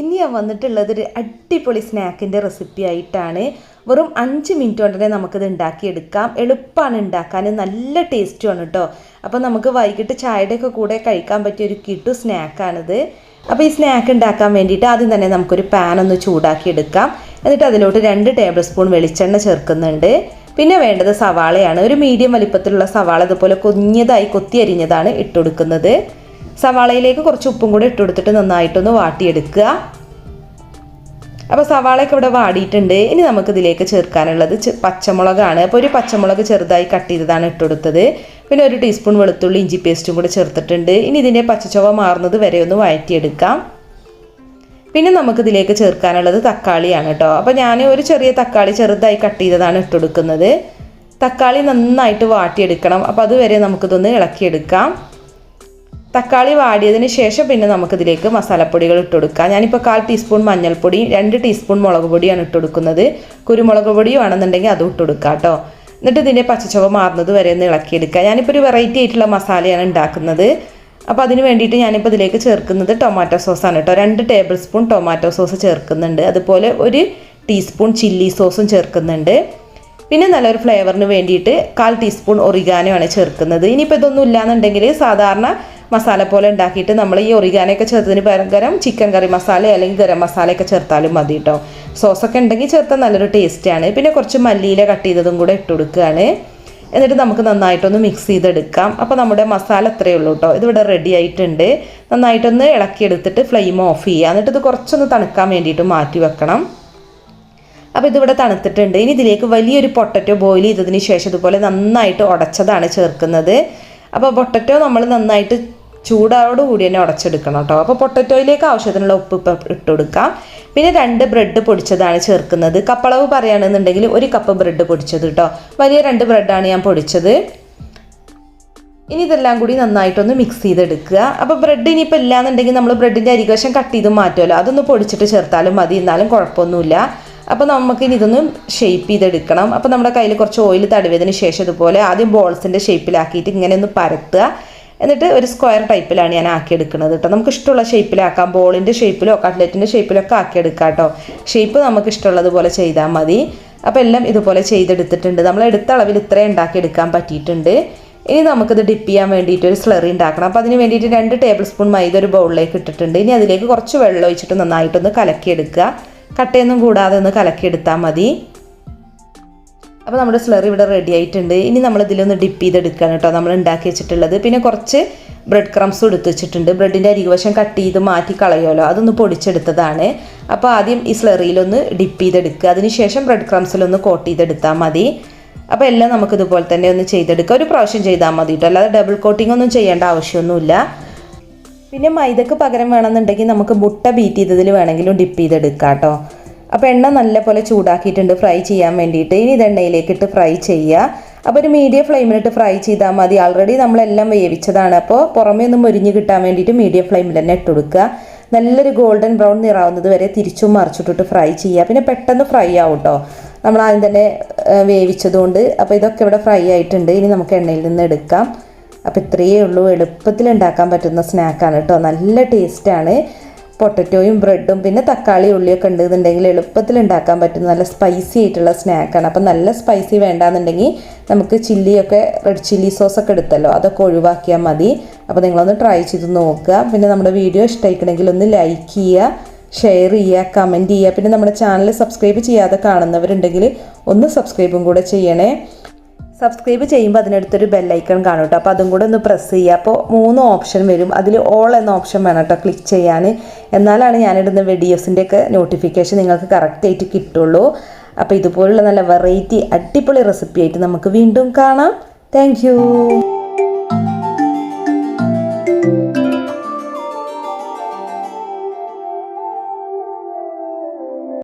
ഇനി ഞാൻ വന്നിട്ടുള്ളത് ഒരു അടിപൊളി സ്നാക്കിന്റെ റെസിപ്പി ആയിട്ടാണ്. വെറും അഞ്ച് മിനിറ്റ് കൊണ്ട് തന്നെ നമുക്കിത് ഉണ്ടാക്കിയെടുക്കാം. എളുപ്പമാണ് ഉണ്ടാക്കാൻ. നല്ല ടേസ്റ്റുമാണ് കേട്ടോ അപ്പോൾ നമുക്ക് വൈകിട്ട് ചായയുടെ ഒക്കെ കൂടെ കഴിക്കാൻ പറ്റിയ ഒരു കിട്ടു സ്നാക്കാണിത് അപ്പോൾ ഈ സ്നാക്ക് ഉണ്ടാക്കാൻ വേണ്ടിയിട്ട് ആദ്യം തന്നെ നമുക്കൊരു പാൻ ഒന്ന് ചൂടാക്കി എടുക്കാം എന്നിട്ട് അതിലോട്ട് രണ്ട് ടേബിൾ സ്പൂൺ വെളിച്ചെണ്ണ ചേർക്കുന്നുണ്ട്. പിന്നെ വേണ്ടത് സവാളയാണ്. ഒരു മീഡിയം വലിപ്പത്തിലുള്ള സവാള ഇതുപോലെ കുഞ്ഞതായി കൊത്തിയരിഞ്ഞതാണ് ഇട്ടുകൊടുക്കുന്നത് സവാളയിലേക്ക് കുറച്ച് ഉപ്പും കൂടി ഇട്ട് കൊടുത്തിട്ട് നന്നായിട്ടൊന്ന് വാട്ടിയെടുക്കുക. അപ്പോൾ സവാളയൊക്കെ ഇവിടെ വാടിയിട്ടുണ്ട്. ഇനി നമുക്ക് ഇതിലേക്ക് ചേർക്കാനുള്ളത് പച്ചമുളകാണ്. അപ്പോൾ ഒരു പച്ചമുളക് ചെറുതായി കട്ട് ചെയ്തതാണ് ഇട്ടുകൊടുത്തത് പിന്നെ ഒരു ടീസ്പൂൺ വെളുത്തുള്ളി ഇഞ്ചി പേസ്റ്റും കൂടെ ചേർത്തിട്ടുണ്ട്. ഇനി ഇതിന്റെ പച്ചച്ചുവ മാറുന്നത് വരെ ഒന്ന് വഴറ്റിയെടുക്കാം. പിന്നെ നമുക്കിതിലേക്ക് ചേർക്കാനുള്ളത് തക്കാളിയാണ് കേട്ടോ. അപ്പോൾ ഞാൻ ഒരു ചെറിയ തക്കാളി ചെറുതായി കട്ട് ചെയ്തതാണ് ഇട്ടുകൊടുക്കുന്നത് തക്കാളി നന്നായിട്ട് വാട്ടിയെടുക്കണം. അപ്പോൾ അതുവരെ നമുക്കിതൊന്ന് ഇളക്കിയെടുക്കാം. തക്കാളി വാടിയതിന് ശേഷം പിന്നെ നമുക്കിതിലേക്ക് മസാലപ്പൊടികൾ ഇട്ട് കൊടുക്കാം ഞാനിപ്പോൾ കാൽ ടീസ്പൂൺ മഞ്ഞൾപ്പൊടി രണ്ട് ടീസ്പൂൺ മുളക് പൊടിയാണ് ഇട്ട് കൊടുക്കുന്നത് കുരുമുളക് പൊടി വേണമെന്നുണ്ടെങ്കിൽ അതും ഇട്ട് കൊടുക്കാം കേട്ടോ. എന്നിട്ട് ഇതിന്റെ പച്ചച്ചുവ മാറുന്നത് വരെ ഒന്ന് ഇളക്കിയെടുക്കുക. ഞാനിപ്പോൾ ഒരു വെറൈറ്റി ആയിട്ടുള്ള മസാലയാണ് ഉണ്ടാക്കുന്നത്. അപ്പോൾ അതിന് വേണ്ടിയിട്ട് ഞാനിപ്പോൾ ഇതിലേക്ക് ചേർക്കുന്നത് ടൊമാറ്റോ സോസാണ് കേട്ടോ. രണ്ട് ടേബിൾ സ്പൂൺ ടൊമാറ്റോ സോസ് ചേർക്കുന്നുണ്ട്. അതുപോലെ ഒരു ടീസ്പൂൺ ചില്ലി സോസും ചേർക്കുന്നുണ്ട്. പിന്നെ നല്ലൊരു ഫ്ലേവറിന് വേണ്ടിയിട്ട് കാൽ ടീസ്പൂൺ ഒറിഗാനോ ആണ് ചേർക്കുന്നത്. ഇനിയിപ്പോൾ ഇതൊന്നും ഇല്ലാന്നുണ്ടെങ്കിൽ സാധാരണ മസാല പോലെ ഉണ്ടാക്കിയിട്ട് നമ്മൾ ഈ ഒറിഗാനൊക്കെ ചേർത്തതിന് പകരം ചിക്കൻ കറി മസാല അല്ലെങ്കിൽ ഗരം മസാലയൊക്കെ ചേർത്താലും മതി കേട്ടോ സോസൊക്കെ ഉണ്ടെങ്കിൽ ചേർത്താൽ നല്ലൊരു ടേസ്റ്റാണ് പിന്നെ കുറച്ച് മല്ലിയില കട്ട് ചെയ്തതും കൂടെ ഇട്ട് കൊടുക്കുകയാണ്. എന്നിട്ട് നമുക്ക് നന്നായിട്ടൊന്ന് മിക്സ് ചെയ്തെടുക്കാം. അപ്പോൾ നമ്മുടെ മസാല അത്രയേ ഉള്ളൂ കേട്ടോ ഇതിവിടെ റെഡി ആയിട്ടുണ്ട്. നന്നായിട്ടൊന്ന് ഇളക്കിയെടുത്തിട്ട് ഫ്ലെയിം ഓഫ് ചെയ്യുക. എന്നിട്ട് ഇത് കുറച്ചൊന്ന് തണുക്കാൻ വേണ്ടിയിട്ട് മാറ്റി വെക്കണം. അപ്പോൾ ഇതിവിടെ തണുത്തിട്ടുണ്ട്. ഇനി ഇതിലേക്ക് വലിയൊരു പൊട്ടറ്റോ ബോയിൽ ചെയ്തതിന് ശേഷം ഇതുപോലെ നന്നായിട്ട് ഉടച്ചതാണ് ചേർക്കുന്നത്. അപ്പോൾ പൊട്ടറ്റോ നമ്മൾ നന്നായിട്ട് ചൂടോട് കൂടി തന്നെ ഉടച്ചെടുക്കണം കേട്ടോ. അപ്പോൾ പൊട്ടറ്റോയിലേക്ക് ആവശ്യത്തിനുള്ള ഉപ്പ് ഇട്ട് കൊടുക്കാം. പിന്നെ രണ്ട് ബ്രെഡ് പൊടിച്ചതാണ് ചേർക്കുന്നത്. കപ്പളവ് പറയുകയാണെന്നുണ്ടെങ്കിൽ ഒരു കപ്പ് ബ്രെഡ് പൊടിച്ചത് കേട്ടോ. വലിയ രണ്ട് ബ്രെഡാണ് ഞാൻ പൊടിച്ചത്. ഇനി ഇതെല്ലാം കൂടി നന്നായിട്ടൊന്ന് മിക്സ് ചെയ്തെടുക്കുക. അപ്പോൾ ബ്രെഡ് ഇനിയിപ്പോൾ ഇല്ലാന്നുണ്ടെങ്കിൽ നമ്മൾ ബ്രെഡിന്റെ അരികശം കട്ട് ചെയ്ത് മാറ്റുമല്ലോ. അതൊന്ന് പൊടിച്ചിട്ട് ചേർത്താലും മതി. എന്നാലും കുഴപ്പമൊന്നുമില്ല. അപ്പോൾ നമുക്ക് ഇനി ഇതൊന്ന് ഷേപ്പ് ചെയ്തെടുക്കണം. അപ്പോൾ നമ്മുടെ കയ്യിൽ കുറച്ച് ഓയിൽ തടവിയതിന് ശേഷം ഇതുപോലെ ആദ്യം ബോൾസിന്റെ ഷേപ്പിലാക്കിയിട്ട് ഇങ്ങനെ ഒന്ന് പരത്തുക. എന്നിട്ട് ഒരു സ്ക്വയർ ടൈപ്പിലാണ് ഞാൻ ആക്കിയെടുക്കുന്നത് കേട്ടോ നമുക്ക് ഇഷ്ടമുള്ള ഷേപ്പിലാക്കാം ബോളിന്റെ ഷേപ്പിലോ കട്ട്ലറ്റിന്റെ ഷേപ്പിലൊക്കെ ആക്കിയെടുക്കാം കേട്ടോ ഷേപ്പ് നമുക്ക് ഇഷ്ടമുള്ളതുപോലെ ചെയ്താൽ മതി. അപ്പോൾ എല്ലാം ഇതുപോലെ ചെയ്തെടുത്തിട്ടുണ്ട്. നമ്മൾ എടുത്ത അളവിൽ ഇത്രയും ഉണ്ടാക്കി എടുക്കാൻ പറ്റിയിട്ടുണ്ട്. ഇനി നമുക്കിത് ഡിപ്പ് ചെയ്യാൻ വേണ്ടിയിട്ട് ഒരു സ്ലറി ഉണ്ടാക്കണം. അപ്പോൾ അതിന് വേണ്ടിയിട്ട് രണ്ട് ടേബിൾ സ്പൂൺ മൈദ ഒരു ബൗളിലേക്ക് ഇട്ടിട്ടുണ്ട്. ഇനി അതിലേക്ക് കുറച്ച് വെള്ളം ഒഴിച്ചിട്ട് നന്നായിട്ടൊന്ന് കലക്കിയെടുക്കുക. കട്ടയൊന്നും കൂടാതെ ഒന്ന് കലക്കിയെടുത്താൽ മതി. അപ്പോൾ നമ്മുടെ സ്ലറി ഇവിടെ റെഡി ആയിട്ടുണ്ട്. ഇനി നമ്മൾ ഇതിലൊന്ന് ഡിപ്പ് ചെയ്തെടുക്കുകയാണ് കേട്ടോ. നമ്മൾ ഉണ്ടാക്കി വെച്ചിട്ടുള്ളത്. പിന്നെ കുറച്ച് ബ്രെഡ് ക്രംസും എടുത്ത് വെച്ചിട്ടുണ്ട്. ബ്രെഡിന്റെ അരികുവശം കട്ട് ചെയ്ത് മാറ്റി കളയുമല്ലോ. അതൊന്ന് പൊടിച്ചെടുത്തതാണ്. അപ്പോൾ ആദ്യം ഈ സ്ലറിയിലൊന്ന് ഡിപ്പ് ചെയ്തെടുക്കുക. അതിനുശേഷം ബ്രെഡ് ക്രംസിലൊന്ന് കോട്ട് ചെയ്തെടുത്താൽ മതി. അപ്പോൾ എല്ലാം നമുക്ക് ഇതുപോലെ തന്നെ ഒന്ന് ചെയ്തെടുക്കുക ഒരു പ്രാവശ്യം ചെയ്താൽ മതി കേട്ടോ അല്ലാതെ ഡബിൾ കോട്ടിംഗ് ഒന്നും ചെയ്യേണ്ട ആവശ്യമൊന്നുമില്ല. പിന്നെ മൈദക്ക് പകരം വേണമെന്നുണ്ടെങ്കിൽ നമുക്ക് മുട്ട ബീറ്റ് ചെയ്തതിൽ വേണമെങ്കിലും ഡിപ്പ് ചെയ്തെടുക്കാം കേട്ടോ അപ്പോൾ എണ്ണ നല്ലപോലെ ചൂടാക്കിയിട്ടുണ്ട് ഫ്രൈ ചെയ്യാൻ വേണ്ടിയിട്ട്. ഇനി ഇത് എണ്ണയിലേക്ക് ഇട്ട് ഫ്രൈ ചെയ്യുക. അപ്പോൾ ഒരു മീഡിയം ഫ്ലെയിമിലിട്ട് ഫ്രൈ ചെയ്താൽ മതി. ആൾറെഡി നമ്മളെല്ലാം വേവിച്ചതാണ്. അപ്പോൾ പുറമേ ഒന്ന് മുരിഞ്ഞ് കിട്ടാൻ വേണ്ടിയിട്ട് മീഡിയം ഫ്ലെയിമിൽ തന്നെ ഇട്ട് കൊടുക്കുക. നല്ലൊരു ഗോൾഡൻ ബ്രൗൺ നിറാവുന്നത് വരെ തിരിച്ചും മറിച്ചിട്ടിട്ട് ഫ്രൈ ചെയ്യുക. പിന്നെ പെട്ടെന്ന് ഫ്രൈ ആവും കേട്ടോ നമ്മൾ ആദ്യം തന്നെ വേവിച്ചതുകൊണ്ട്. അപ്പോൾ ഇതൊക്കെ ഇവിടെ ഫ്രൈ ആയിട്ടുണ്ട്. ഇനി നമുക്ക് എണ്ണയിൽ നിന്ന് എടുക്കാം. അപ്പോൾ ഇത്രയേ ഉള്ളൂ. എളുപ്പത്തിൽ ഉണ്ടാക്കാൻ പറ്റുന്ന സ്നാക്കാണ് കേട്ടോ നല്ല ടേസ്റ്റാണ് പൊട്ടറ്റോയും ബ്രെഡും പിന്നെ തക്കാളി ഉള്ളിയൊക്കെ ഉണ്ടെന്നുണ്ടെങ്കിൽ എളുപ്പത്തിൽ ഉണ്ടാക്കാൻ പറ്റുന്ന നല്ല സ്പൈസി ആയിട്ടുള്ള സ്നാക്കാണ് അപ്പം നല്ല സ്പൈസി വേണ്ടാന്നുണ്ടെങ്കിൽ നമുക്ക് ചില്ലിയൊക്കെ റെഡ് ചില്ലി സോസൊക്കെ എടുത്തല്ലോ അതൊക്കെ ഒഴിവാക്കിയാൽ മതി. അപ്പോൾ നിങ്ങളൊന്ന് ട്രൈ ചെയ്ത് നോക്കുക. പിന്നെ നമ്മുടെ വീഡിയോ ഇഷ്ടമായിക്കണമെങ്കിൽ ഒന്ന് ലൈക്ക് ചെയ്യുക ഷെയർ ചെയ്യുക കമന്റ് ചെയ്യുക. പിന്നെ നമ്മുടെ ചാനൽ സബ്സ്ക്രൈബ് ചെയ്യാതെ കാണുന്നവരുണ്ടെങ്കിൽ ഒന്ന് സബ്സ്ക്രൈബും കൂടെ ചെയ്യണേ. സബ്സ്ക്രൈബ് ചെയ്യുമ്പോൾ അതിനടുത്തൊരു ബെല്ലൈക്കൺ കാണും കേട്ടോ അപ്പോൾ അതും കൂടെ ഒന്ന് പ്രസ് ചെയ്യുക. അപ്പോൾ മൂന്ന് ഓപ്ഷൻ വരും. അതിൽ ഓൾ എന്ന ഓപ്ഷൻ വേണം കേട്ടോ ക്ലിക്ക് ചെയ്യാൻ എന്നാലാണ് ഞാനിടുന്ന വീഡിയോസിന്റെയൊക്കെ നോട്ടിഫിക്കേഷൻ നിങ്ങൾക്ക് കറക്റ്റായിട്ട് കിട്ടുള്ളൂ. അപ്പോൾ ഇതുപോലുള്ള നല്ല വെറൈറ്റി അടിപൊളി റെസിപ്പി ആയിട്ട് നമുക്ക് വീണ്ടും കാണാം. താങ്ക്